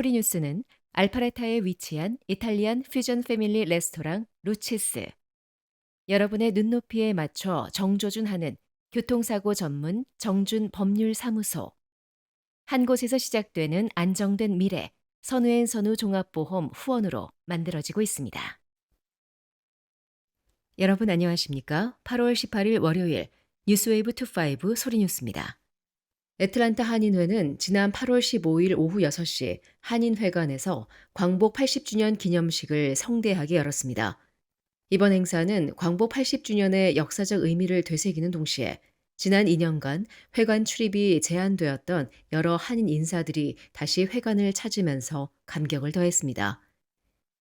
소리뉴스는 알파레타에 위치한 이탈리안 퓨전 패밀리 레스토랑 루치스. 여러분의 눈높이에 맞춰 정조준하는 교통사고 전문 정준 법률사무소. 한 곳에서 시작되는 안정된 미래, 선우앤 선우 종합보험 후원으로 만들어지고 있습니다. 여러분 안녕하십니까? 8월 18일 월요일 뉴스웨이브 25 소리뉴스입니다. 애틀란타 한인회는 지난 8월 15일 오후 6시 한인회관에서 광복 80주년 기념식을 성대하게 열었습니다. 이번 행사는 광복 80주년의 역사적 의미를 되새기는 동시에 지난 2년간 회관 출입이 제한되었던 여러 한인 인사들이 다시 회관을 찾으면서 감격을 더했습니다.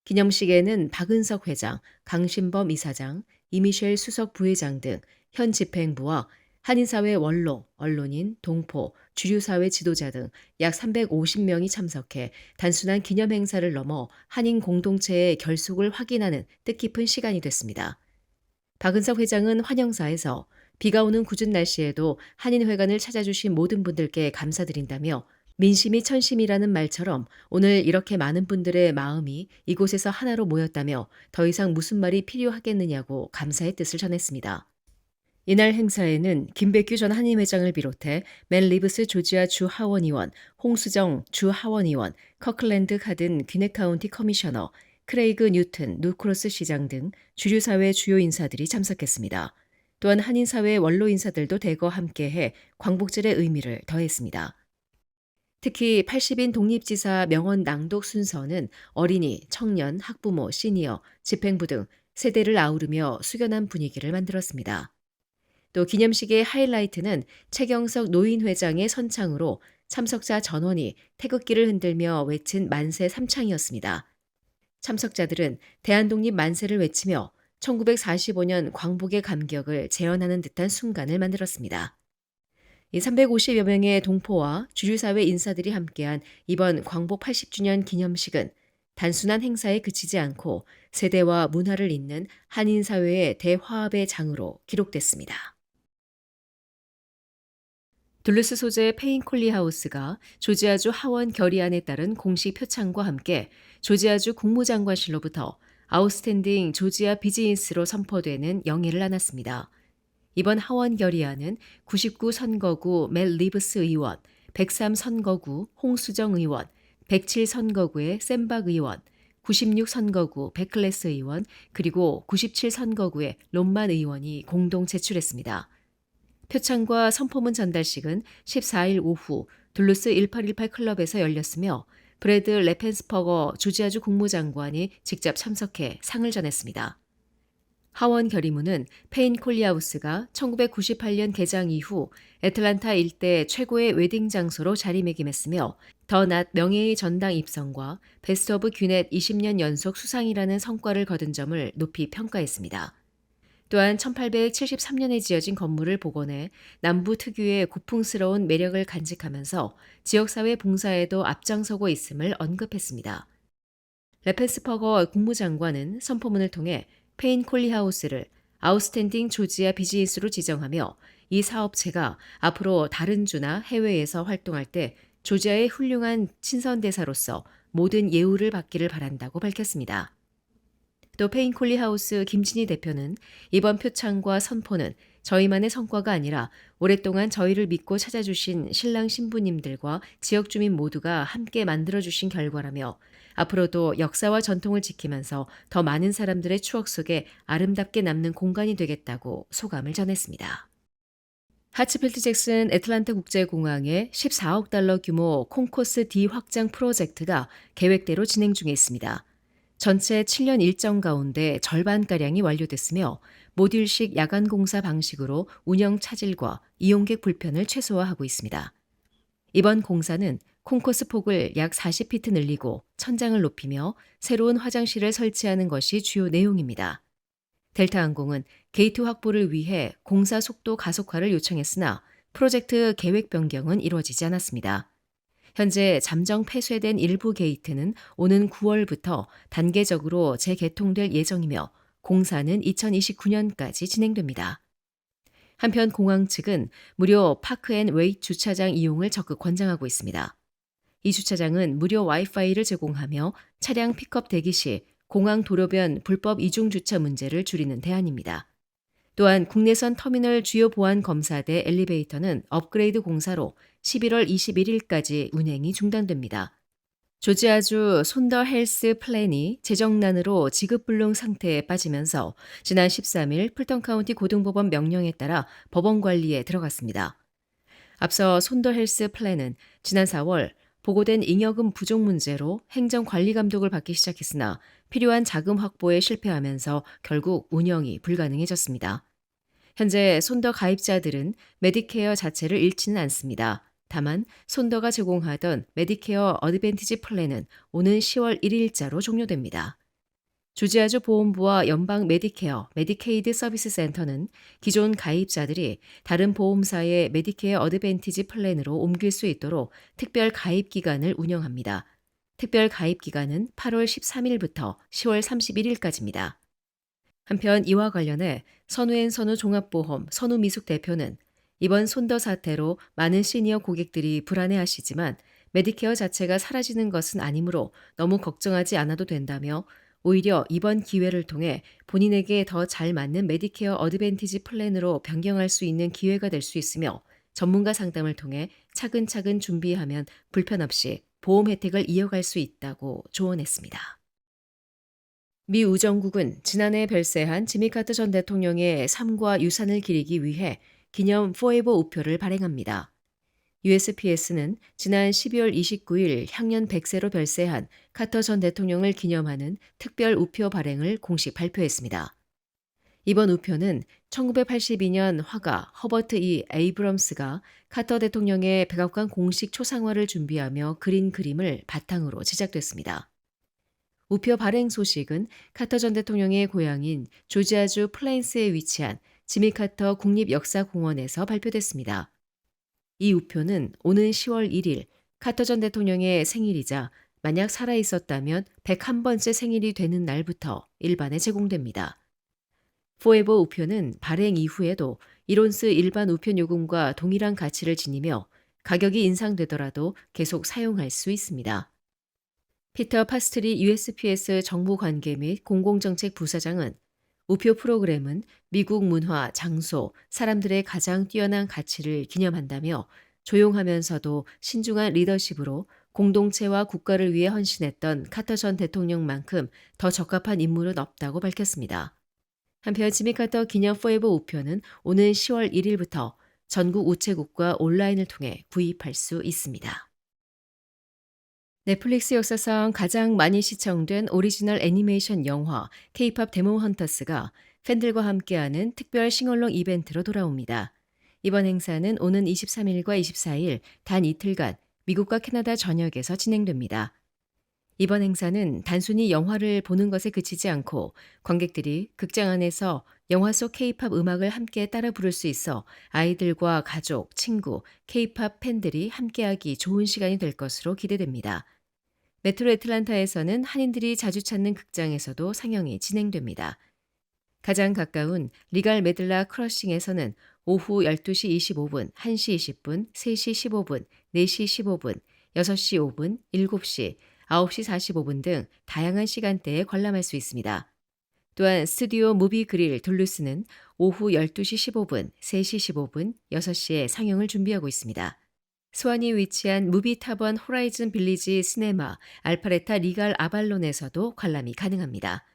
기념식에는 박은석 회장, 강신범 이사장, 이미셸 수석 부회장 등 현 집행부와 한인사회 원로, 언론인, 동포, 주류사회 지도자 등 약 350명이 참석해 단순한 기념 행사를 넘어 한인 공동체의 결속을 확인하는 뜻깊은 시간이 됐습니다. 박은석 회장은 환영사에서 비가 오는 궂은 날씨에도 한인회관을 찾아주신 모든 분들께 감사드린다며 민심이 천심이라는 말처럼 오늘 이렇게 많은 분들의 마음이 이곳에서 하나로 모였다며 더 이상 무슨 말이 필요하겠느냐고 감사의 뜻을 전했습니다. 이날 행사에는 김백규 전 한인회장을 비롯해 멜 리브스 조지아 주 하원 의원, 홍수정 주 하원 의원, 커클랜드 카든 귀네 카운티 커미셔너, 크레이그 뉴튼 누크로스 시장 등 주류 사회 주요 인사들이 참석했습니다. 또한 한인 사회 원로 인사들도 대거 함께해 광복절의 의미를 더했습니다. 특히 80인 독립지사 명언 낭독 순서는 어린이, 청년, 학부모, 시니어, 집행부 등 세대를 아우르며 숙연한 분위기를 만들었습니다. 또 기념식의 하이라이트는 최경석 노인회장의 선창으로 참석자 전원이 태극기를 흔들며 외친 만세 삼창이었습니다. 참석자들은 대한독립 만세를 외치며 1945년 광복의 감격을 재현하는 듯한 순간을 만들었습니다. 이 350여 명의 동포와 주류사회 인사들이 함께한 이번 광복 80주년 기념식은 단순한 행사에 그치지 않고 세대와 문화를 잇는 한인사회의 대화합의 장으로 기록됐습니다. 둘루스 소재 페인콜리 하우스가 조지아주 하원 결의안에 따른 공식 표창과 함께 조지아주 국무장관실로부터 아웃스탠딩 조지아 비즈니스로 선포되는 영예를 안았습니다. 이번 하원 결의안은 99 선거구 멜 리브스 의원, 103 선거구 홍수정 의원, 107 선거구의 샘박 의원, 96 선거구 베클레스 의원, 그리고 97 선거구의 롬만 의원이 공동 제출했습니다. 표창과 선포문 전달식은 14일 오후 둘루스 1818 클럽에서 열렸으며 브래드 레펜스퍼거 조지아주 국무장관이 직접 참석해 상을 전했습니다. 하원 결의문은 페인 콜리하우스가 1998년 개장 이후 애틀란타 일대 최고의 웨딩 장소로 자리매김했으며 더낮 명예의 전당 입성과 베스트 오브 귀넷 20년 연속 수상이라는 성과를 거둔 점을 높이 평가했습니다. 또한 1873년에 지어진 건물을 복원해 남부 특유의 고풍스러운 매력을 간직하면서 지역사회 봉사에도 앞장서고 있음을 언급했습니다. 레펜스퍼거 국무장관은 선포문을 통해 페인 콜리하우스를 아웃스탠딩 조지아 비즈니스로 지정하며 이 사업체가 앞으로 다른 주나 해외에서 활동할 때 조지아의 훌륭한 친선대사로서 모든 예우를 받기를 바란다고 밝혔습니다. 또 페인콜리 하우스 김진희 대표는 이번 표창과 선포는 저희만의 성과가 아니라 오랫동안 저희를 믿고 찾아주신 신랑 신부님들과 지역 주민 모두가 함께 만들어주신 결과라며 앞으로도 역사와 전통을 지키면서 더 많은 사람들의 추억 속에 아름답게 남는 공간이 되겠다고 소감을 전했습니다. 하츠필드 잭슨 애틀란타 국제공항의 14억 달러 규모 콩코스 D 확장 프로젝트가 계획대로 진행 중에 있습니다. 전체 7년 일정 가운데 절반가량이 완료됐으며 모듈식 야간 공사 방식으로 운영 차질과 이용객 불편을 최소화하고 있습니다. 이번 공사는 콩코스 폭을 약 40피트 늘리고 천장을 높이며 새로운 화장실을 설치하는 것이 주요 내용입니다. 델타 항공은 게이트 확보를 위해 공사 속도 가속화를 요청했으나 프로젝트 계획 변경은 이루어지지 않았습니다. 현재 잠정 폐쇄된 일부 게이트는 오는 9월부터 단계적으로 재개통될 예정이며 공사는 2029년까지 진행됩니다. 한편 공항 측은 무료 파크앤웨이 주차장 이용을 적극 권장하고 있습니다. 이 주차장은 무료 와이파이를 제공하며 차량 픽업 대기 시 공항 도로변 불법 이중 주차 문제를 줄이는 대안입니다. 또한 국내선 터미널 주요 보안 검사대 엘리베이터는 업그레이드 공사로 11월 21일까지 운행이 중단됩니다. 조지아주 손더 헬스 플랜이 재정난으로 지급불능 상태에 빠지면서 지난 13일 풀턴 카운티 고등법원 명령에 따라 법원 관리에 들어갔습니다. 앞서 손더 헬스 플랜은 지난 4월 보고된 잉여금 부족 문제로 행정 관리 감독을 받기 시작했으나 필요한 자금 확보에 실패하면서 결국 운영이 불가능해졌습니다. 현재 손더 가입자들은 메디케어 자체를 잃지는 않습니다. 다만 손더가 제공하던 메디케어 어드밴티지 플랜은 오는 10월 1일자로 종료됩니다. 조지아주 보험부와 연방 메디케어, 메디케이드 서비스 센터는 기존 가입자들이 다른 보험사의 메디케어 어드밴티지 플랜으로 옮길 수 있도록 특별 가입 기간을 운영합니다. 특별 가입 기간은 8월 13일부터 10월 31일까지입니다. 한편 이와 관련해 선우앤 선우 종합보험 선우 미숙 대표는 이번 손더 사태로 많은 시니어 고객들이 불안해하시지만 메디케어 자체가 사라지는 것은 아니므로 너무 걱정하지 않아도 된다며 오히려 이번 기회를 통해 본인에게 더 잘 맞는 메디케어 어드밴티지 플랜으로 변경할 수 있는 기회가 될 수 있으며 전문가 상담을 통해 차근차근 준비하면 불편 없이 보험 혜택을 이어갈 수 있다고 조언했습니다. 미 우정국은 지난해 별세한 지미 카터 전 대통령의 삶과 유산을 기리기 위해 기념 포에버 우표를 발행합니다. USPS는 지난 12월 29일 향년 100세로 별세한 카터 전 대통령을 기념하는 특별 우표 발행을 공식 발표했습니다. 이번 우표는 1982년 화가 허버트 E. 에이브럼스가 카터 대통령의 백악관 공식 초상화를 준비하며 그린 그림을 바탕으로 제작됐습니다. 우표 발행 소식은 카터 전 대통령의 고향인 조지아주 플레인스에 위치한 지미 카터 국립역사공원에서 발표됐습니다. 이 우표는 오는 10월 1일 카터 전 대통령의 생일이자 만약 살아 있었다면 101번째 생일이 되는 날부터 일반에 제공됩니다. 포에버 우표는 발행 이후에도 이론스 일반 우표 요금과 동일한 가치를 지니며 가격이 인상되더라도 계속 사용할 수 있습니다. 피터 파스트리 USPS 정보관계 및 공공정책 부사장은 우표 프로그램은 미국 문화, 장소, 사람들의 가장 뛰어난 가치를 기념한다며 조용하면서도 신중한 리더십으로 공동체와 국가를 위해 헌신했던 카터 전 대통령만큼 더 적합한 인물은 없다고 밝혔습니다. 한편 지미 카터 기념 포에버 우표는 오는 10월 1일부터 전국 우체국과 온라인을 통해 구입할 수 있습니다. 넷플릭스 역사상 가장 많이 시청된 오리지널 애니메이션 영화 K-팝 데몬 헌터스가 팬들과 함께하는 특별 싱얼롱 이벤트로 돌아옵니다. 이번 행사는 오는 23일과 24일 단 이틀간 미국과 캐나다 전역에서 진행됩니다. 이번 행사는 단순히 영화를 보는 것에 그치지 않고 관객들이 극장 안에서 영화 속 K-팝 음악을 함께 따라 부를 수 있어 아이들과 가족, 친구, K-팝 팬들이 함께하기 좋은 시간이 될 것으로 기대됩니다. 메트로 애틀란타에서는 한인들이 자주 찾는 극장에서도 상영이 진행됩니다. 가장 가까운 리갈 메들라 크러싱에서는 오후 12시 25분, 1시 20분, 3시 15분, 4시 15분, 6시 5분, 7시, 9시 45분 등 다양한 시간대에 관람할 수 있습니다. 또한 스튜디오 무비 그릴 둘루스는 오후 12시 15분, 3시 15분, 6시에 상영을 준비하고 있습니다. 수완이 위치한 무비타번 호라이즌 빌리지 시네마 알파레타 리갈 아발론에서도 관람이 가능합니다.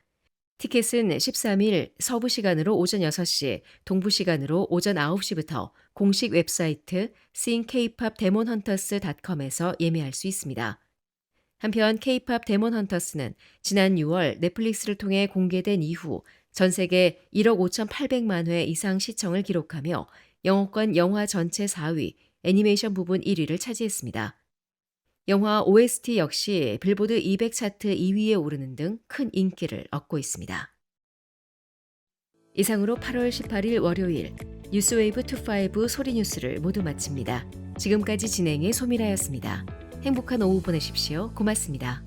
티켓은 13일 서부 시간으로 오전 6시, 동부 시간으로 오전 9시부터 공식 웹사이트 singkpopdemonhunters.com에서 예매할 수 있습니다. 한편 K-팝 데몬 헌터스는 지난 6월 넷플릭스를 통해 공개된 이후 전 세계 1억 5,800만 회 이상 시청을 기록하며 영어권 영화 전체 4위, 애니메이션 부분 1위를 차지했습니다. 영화 OST 역시 빌보드 200 차트 2위에 오르는 등 큰 인기를 얻고 있습니다. 이상으로 8월 18일 월요일 뉴스웨이브 25 소리 뉴스를 모두 마칩니다. 지금까지 진행의 소미라였습니다. 행복한 오후 보내십시오. 고맙습니다.